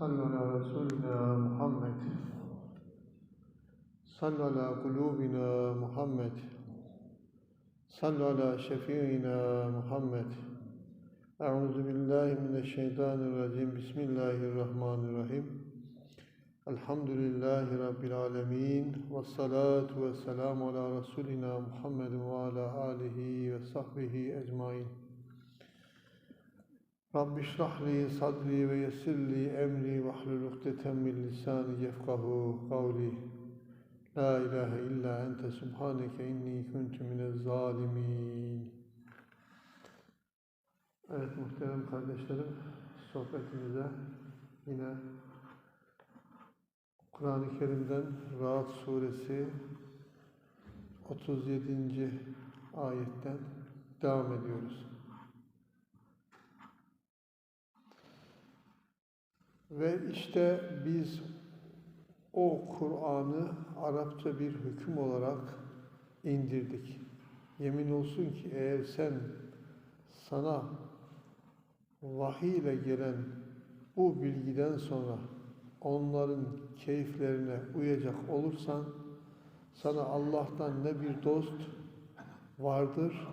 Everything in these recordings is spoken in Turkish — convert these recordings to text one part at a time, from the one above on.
صل على رسولنا محمد صل على قلوبنا محمد صل على شفيعنا محمد أعوذ بالله من الشيطان الرجيم بسم الله الرحمن الرحيم الحمد لله رب العالمين والصلاة والسلام على رسولنا محمد وعلى آله وصحبه أجمعين Rabb Rabbi şrahli sadri ve yessirli emri ve hlul ukdeten min lisani yefkahu kavli. La ilahe illa ente subhaneke inni kuntu minez zalimin. Evet muhterem kardeşlerim, sohbetimize yine Kur'an-ı Kerim'den Rahat Suresi 37. ayetten devam ediyoruz. Ve işte biz o Kur'an'ı Arapça bir hüküm olarak indirdik. Yemin olsun ki eğer sen sana vahiy ile gelen bu bilgiden sonra onların keyiflerine uyacak olursan sana Allah'tan ne bir dost vardır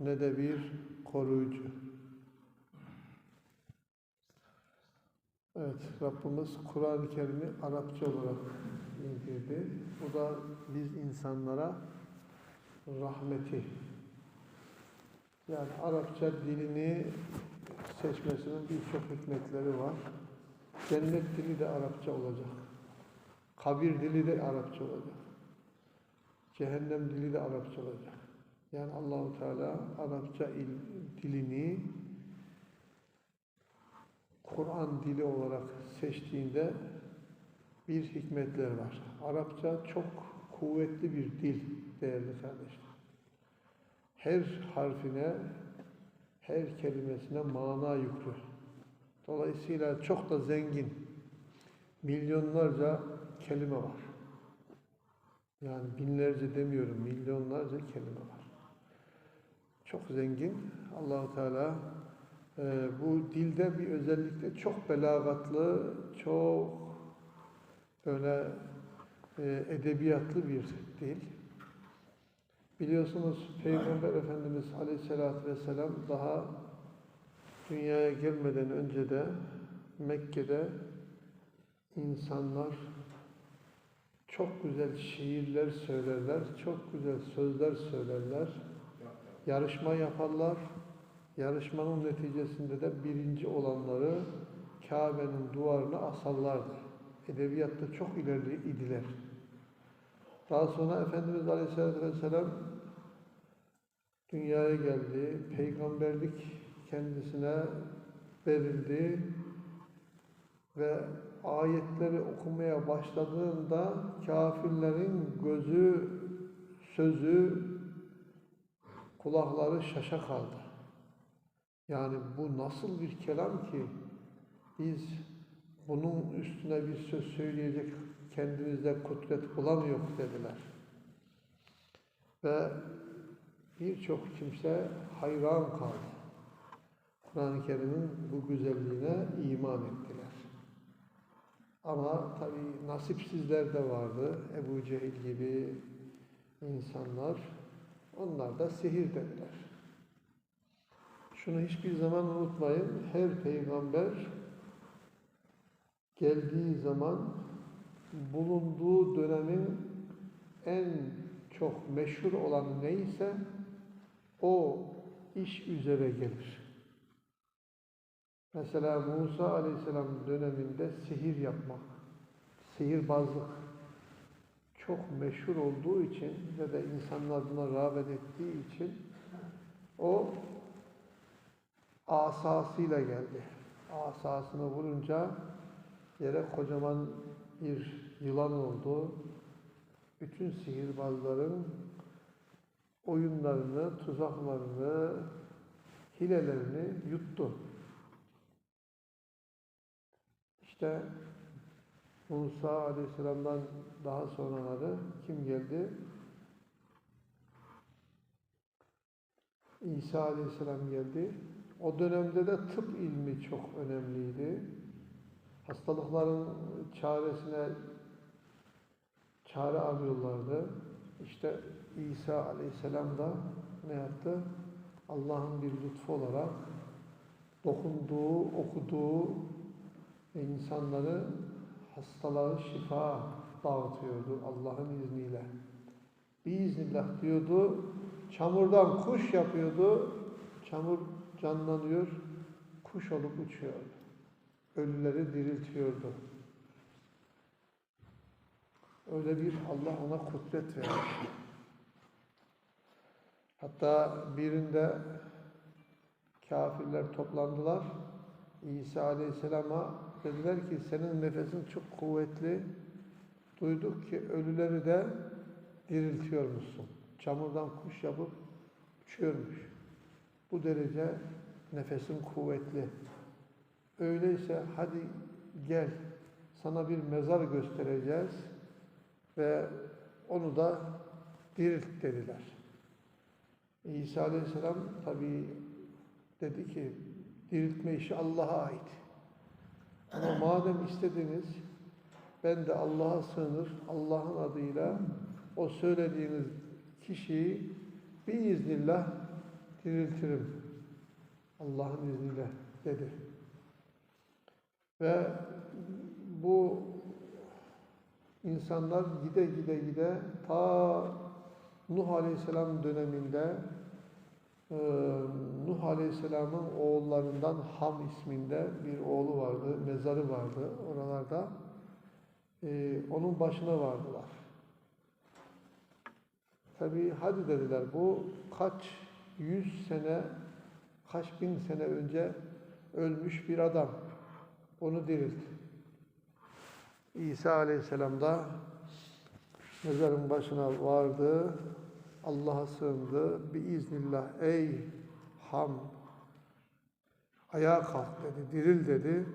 ne de bir koruyucu. Evet, Rabbimiz Kur'an-ı Kerim'i Arapça olarak indirdi. Bu da biz insanlara rahmeti. Yani Arapça dilini seçmesinin birçok hikmetleri var. Cennet dili de Arapça olacak. Kabir dili de Arapça olacak. Cehennem dili de Arapça olacak. Yani Allahu Teala Arapça il, dilini Kur'an dili olarak seçtiğinde bir hikmetler var. Arapça çok kuvvetli bir dil değerli kardeşler. Her harfine, her kelimesine mana yüklü. Dolayısıyla çok da zengin. Milyonlarca kelime var. Yani binlerce demiyorum, milyonlarca kelime var. Çok zengin. Allahu Teala bu dilde bir özellikle çok belagatlı, çok böyle e, edebiyatlı bir dil. Biliyorsunuz Peygamber Efendimiz Aleyhisselatü Vesselam daha dünyaya gelmeden önce de Mekke'de insanlar çok güzel şiirler söylerler, çok güzel sözler söylerler, yarışma yaparlar. Yarışmanın neticesinde de birinci olanları Kabe'nin duvarına asarlardı. Edebiyatta çok ileri idiler. Daha sonra Efendimiz Aleyhisselatü Vesselam dünyaya geldi. Peygamberlik kendisine verildi ve ayetleri okumaya başladığında kafirlerin gözü, sözü, kulakları şaşa kaldı. Yani bu nasıl bir kelam ki biz bunun üstüne bir söz söyleyecek kendimizde kudret bulamıyor dediler. Ve birçok kimse hayran kaldı. Kur'an-ı Kerim'in bu güzelliğine iman ettiler. Ama tabi nasipsizler de vardı. Ebu Cehil gibi insanlar. Onlar da sihir dediler. Şunu hiçbir zaman unutmayın. Her peygamber geldiği zaman bulunduğu dönemin en çok meşhur olan neyse o iş üzere gelir. Mesela Musa Aleyhisselam döneminde sihir yapmak, sihirbazlık çok meşhur olduğu için ve de insanlar buna rağbet ettiği için o asasıyla geldi. Asasını vurunca yere kocaman bir yılan oldu. Bütün sihirbazların oyunlarını, tuzaklarını, hilelerini yuttu. İşte Musa Aleyhisselam'dan daha sonraları kim geldi? İsa Aleyhisselam geldi. O dönemde de tıp ilmi çok önemliydi. hastalıkların çaresine çare arıyorlardı. İşte İsa Aleyhisselam da ne yaptı? Allah'ın bir lütfu olarak dokunduğu, okuduğu insanları hastalığı şifa dağıtıyordu Allah'ın izniyle. Biiznillah diyordu, çamurdan kuş yapıyordu, çamur canlanıyor, kuş olup uçuyordu. Ölüleri diriltiyordu. Öyle bir Allah ona kudret verdi. Hatta birinde kafirler toplandılar. İsa Aleyhisselam'a dediler ki senin nefesin çok kuvvetli. Duyduk ki ölüleri de diriltiyormuşsun. Çamurdan kuş yapıp uçuyormuş. Bu derece nefesin kuvvetli. Öyleyse hadi gel sana bir mezar göstereceğiz ve onu da dirilt dediler. İsa Aleyhisselam tabi dedi ki diriltme işi Allah'a ait. Ama madem istediniz ben de Allah'a sığınır, Allah'ın adıyla o söylediğiniz kişiyi biiznillah diriltirim. Allah'ın izniyle dedi. Ve bu insanlar gide gide gide ta Nuh Aleyhisselam döneminde e, Nuh Aleyhisselam'ın oğullarından Ham isminde bir oğlu vardı, mezarı vardı oralarda. E, onun başına vardılar. Tabi hadi dediler bu kaç yüz sene, kaç bin sene önce ölmüş bir adam. Onu dirilt. İsa Aleyhisselam da mezarın başına vardı. Allah'a sığındı. Biiznillah ey Ham ayağa kalk dedi, diril dedi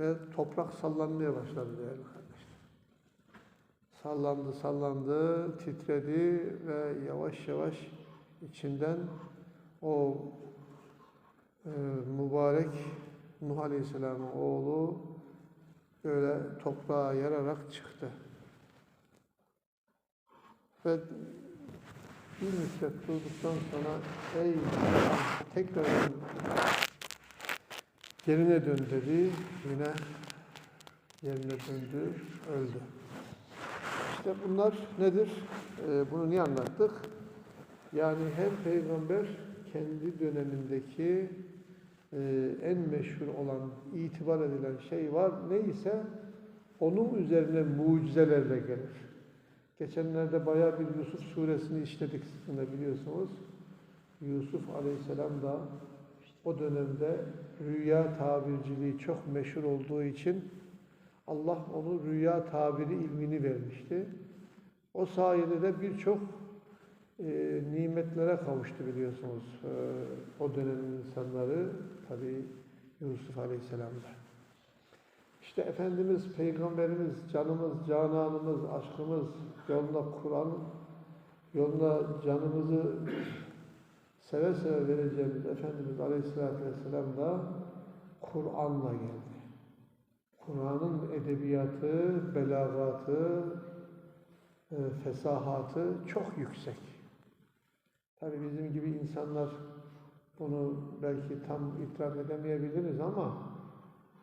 ve toprak sallanmaya başladı değerli kardeşler. Sallandı, sallandı, titredi ve yavaş yavaş içinden o e, mübarek Nuh Aleyhisselam'ın oğlu böyle toprağa yararak çıktı. Ve bir müddet durduktan sonra ey tekrar yerine dön dedi. Yine yerine döndü, öldü. İşte bunlar nedir? Ee, bunu niye anlattık? Yani her peygamber kendi dönemindeki e, en meşhur olan, itibar edilen şey var. Neyse onun üzerine mucizelerle gelir. Geçenlerde bayağı bir Yusuf suresini işledik sizin de biliyorsunuz. Yusuf aleyhisselam da o dönemde rüya tabirciliği çok meşhur olduğu için Allah onu rüya tabiri ilmini vermişti. O sayede de birçok e, nimetlere kavuştu biliyorsunuz. E, o dönemin insanları tabi Yusuf Aleyhisselam'da. İşte Efendimiz, Peygamberimiz, canımız, cananımız, aşkımız, yoluna Kur'an, yoluna canımızı seve seve vereceğimiz Efendimiz Aleyhisselatü Vesselam da Kur'an'la geldi. Kur'an'ın edebiyatı, belagatı, e, fesahatı çok yüksek. Tabi bizim gibi insanlar bunu belki tam idrak edemeyebiliriz ama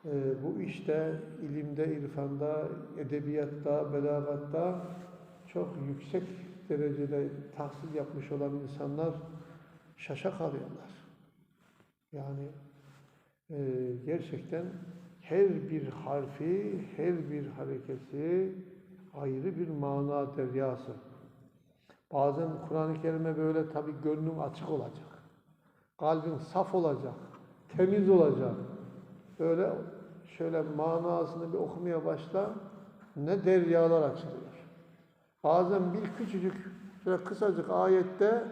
e, bu işte ilimde, irfanda, edebiyatta, belagatta çok yüksek derecede tahsil yapmış olan insanlar şaşa kalıyorlar. Yani e, gerçekten her bir harfi, her bir hareketi ayrı bir mana deryası. Bazen Kur'an-ı Kerim'e böyle tabi gönlün açık olacak. Kalbin saf olacak, temiz olacak. Böyle şöyle manasını bir okumaya başla, ne deryalar açılıyor. Bazen bir küçücük, şöyle kısacık ayette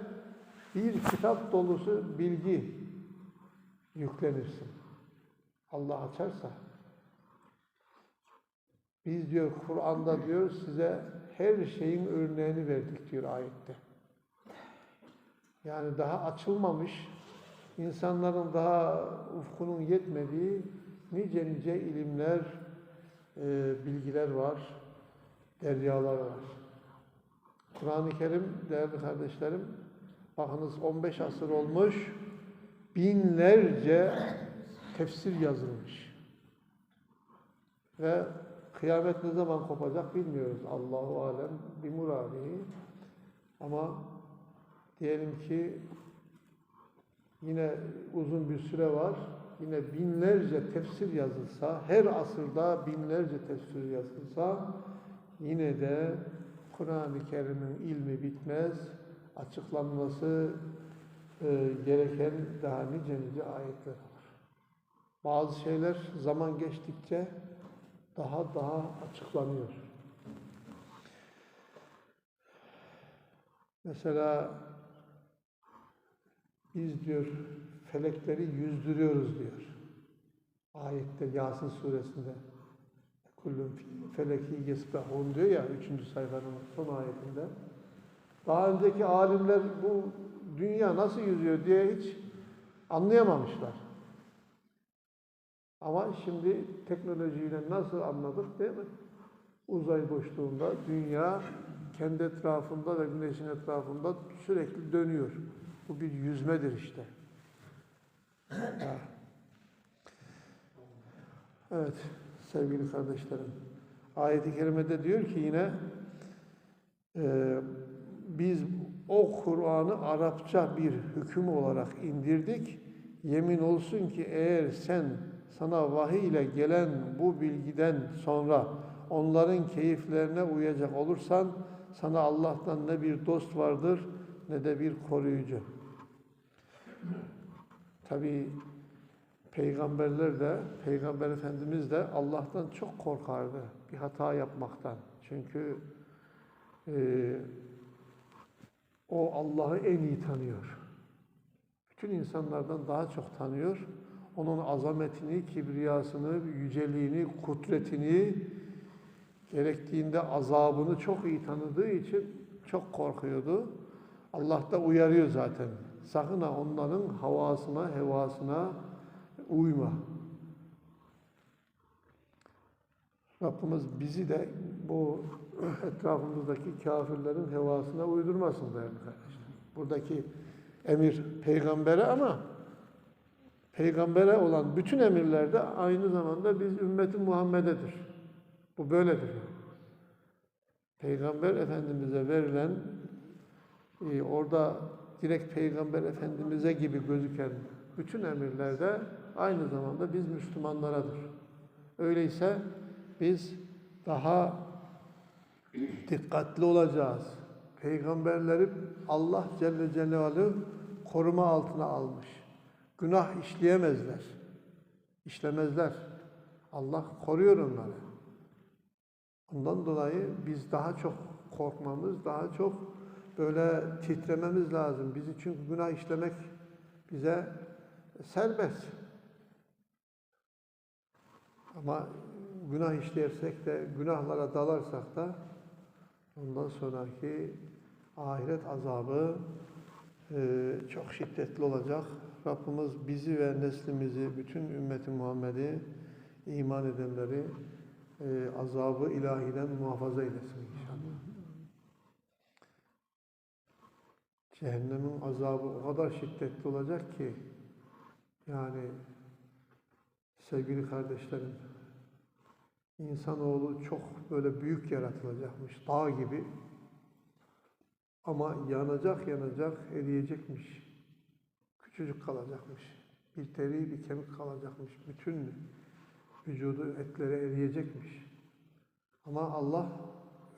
bir kitap dolusu bilgi yüklenirsin. Allah açarsa. Biz diyor Kur'an'da diyor size her şeyin örneğini verdik diyor ayette. Yani daha açılmamış, insanların daha ufkunun yetmediği nice nice ilimler, e, bilgiler var, deryalar var. Kur'an-ı Kerim değerli kardeşlerim, bakınız 15 asır olmuş, binlerce tefsir yazılmış. Ve kıyamet ne zaman kopacak bilmiyoruz. Allahu alem bir muradihi. Ama diyelim ki yine uzun bir süre var. Yine binlerce tefsir yazılsa, her asırda binlerce tefsir yazılsa yine de Kur'an-ı Kerim'in ilmi bitmez. Açıklanması e, gereken daha nice nice ayetler var. Bazı şeyler zaman geçtikçe daha daha açıklanıyor. Mesela biz diyor felekleri yüzdürüyoruz diyor. Ayette Yasin suresinde kullun feleki yesbehun diyor ya 3. sayfanın son ayetinde. Daha önceki alimler bu dünya nasıl yüzüyor diye hiç anlayamamışlar. Ama şimdi teknolojiyle nasıl anladık değil mi? Uzay boşluğunda dünya kendi etrafında ve güneşin etrafında sürekli dönüyor. Bu bir yüzmedir işte. Evet sevgili kardeşlerim. Ayet-i kerimede diyor ki yine e, biz o Kur'an'ı Arapça bir hüküm olarak indirdik. Yemin olsun ki eğer sen sana vahiy ile gelen bu bilgiden sonra onların keyiflerine uyacak olursan sana Allah'tan ne bir dost vardır ne de bir koruyucu. Tabi peygamberler de, peygamber efendimiz de Allah'tan çok korkardı bir hata yapmaktan. Çünkü e, o Allah'ı en iyi tanıyor. Bütün insanlardan daha çok tanıyor. Onun azametini, kibriyasını, yüceliğini, kudretini, gerektiğinde azabını çok iyi tanıdığı için çok korkuyordu. Allah da uyarıyor zaten. Sakın ha onların havasına, hevasına uyma. Rabbimiz bizi de bu etrafımızdaki kafirlerin hevasına uydurmasın değerli kardeşler. Buradaki emir peygambere ama peygambere olan bütün emirlerde aynı zamanda biz ümmeti Muhammed'edir. Bu böyledir. Peygamber Efendimiz'e verilen e, orada direkt Peygamber Efendimiz'e gibi gözüken bütün emirlerde aynı zamanda biz Müslümanlaradır. Öyleyse biz daha dikkatli olacağız. Peygamberleri Allah Celle Celaluhu koruma altına almış. Günah işleyemezler. İşlemezler. Allah koruyor onları. Ondan dolayı biz daha çok korkmamız, daha çok böyle titrememiz lazım. Bizi çünkü günah işlemek bize serbest. Ama günah işlersek de, günahlara dalarsak da ondan sonraki ahiret azabı e, çok şiddetli olacak. Rabbimiz bizi ve neslimizi, bütün ümmeti Muhammed'i, iman edenleri e, azabı ilahiden muhafaza eylesin inşallah. Cehennemin azabı o kadar şiddetli olacak ki yani sevgili kardeşlerim insanoğlu çok böyle büyük yaratılacakmış. Dağ gibi ama yanacak yanacak eriyecekmiş. Küçücük kalacakmış. Bir teri bir kemik kalacakmış. Bütün vücudu etlere eriyecekmiş. Ama Allah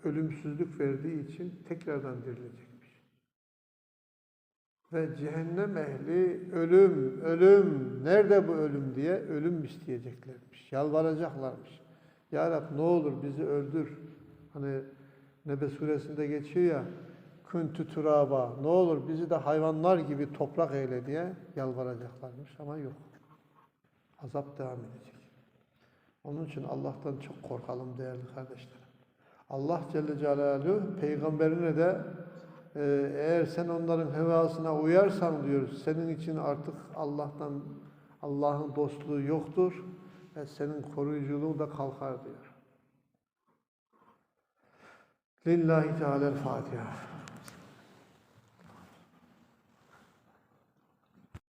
ölümsüzlük verdiği için tekrardan dirilecekmiş. Ve cehennem ehli ölüm, ölüm, nerede bu ölüm diye ölüm isteyeceklermiş. Yalvaracaklarmış. Ya Rab ne olur bizi öldür. Hani Nebe suresinde geçiyor ya küntü turaba ne olur bizi de hayvanlar gibi toprak eyle diye yalvaracaklarmış ama yok. Azap devam edecek. Onun için Allah'tan çok korkalım değerli kardeşlerim. Allah Celle Celaluhu peygamberine de e, eğer sen onların hevasına uyarsan diyor senin için artık Allah'tan Allah'ın dostluğu yoktur ve senin koruyuculuğun da kalkar diyor. Lillahi Teala'l-Fatiha.